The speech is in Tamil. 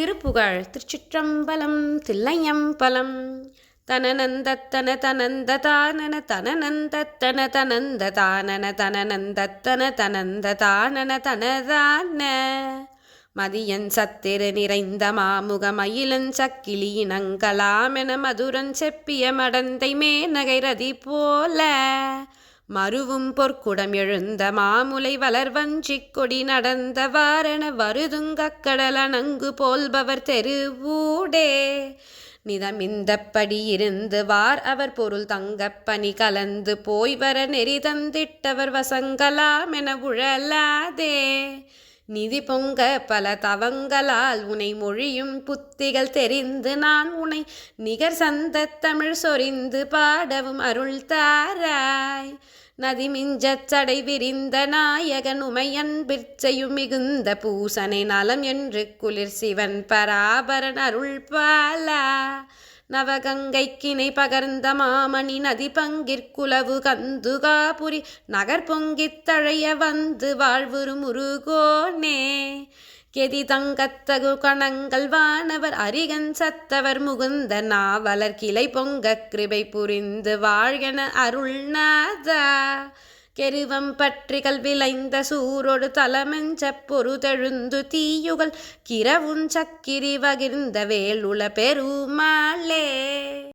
திருப்புகழ் திருச்சிற்றம்பலம் தில்லையம்பலம். தனநந்தத்தன தனந்த தானன தனநந்தத்தன தனந்த தானன தனநந்தத்தன தனந்த தானன தனதான. மதியன் சத்திரு நிறைந்த மாமுக மயிலன் சக்கிலியினங்களாமென மதுரன் செப்பிய மடந்தை மேனகைரதி போல. மருவும் பொற்குடம் எழுந்த மாமுலை வளர்வஞ்சிக் கொடி நடந்த வாரண வருதுங்கக் அணங்கு போல்பவர் தெருவூடே. நிதமிந்தப்படி இருந்து வார் அவர் பொருள் தங்கப் பனி கலந்து போய் வர நெறி தந்திட்டவர் வசங்கலாமென உழலாதே. நிதி பொங்க பல தவங்களால் உனை மொழியும் புத்திகள் தெரிந்து நான் உனை நிகர் சந்த தமிழ் சொரிந்து பாடவும் அருள் தாராய். நதி மிஞ்சச் சடை விரிந்த நாயகன் உமையன்பிற்சையும் மிகுந்த பூசனை நலம் என்று குளிர் சிவன் பராபரன் அருள் பாலா. நவகங்கைக்கிணை பகர்ந்த மாமணி நதி பங்கிற்குலவு கந்துகாபுரி நகர் பொங்கித் தழைய வந்து வாழ்வுறு முருகோனே. கெதி தங்கத்தகு கணங்கள் வானவர் அரிகன் சத்தவர் முகுந்த நாவலர் கிளை பொங்க கிருபை புரிந்து வாழ்கென அருள்நாதா. கெருவம் பற்றிகள் விளைந்த சூரொடு தலமெஞ்ச பொருதெழுந்து தீயுகள் கிரவுன் சக்கிரி வகிர்ந்த வேலுள பெருமாளே.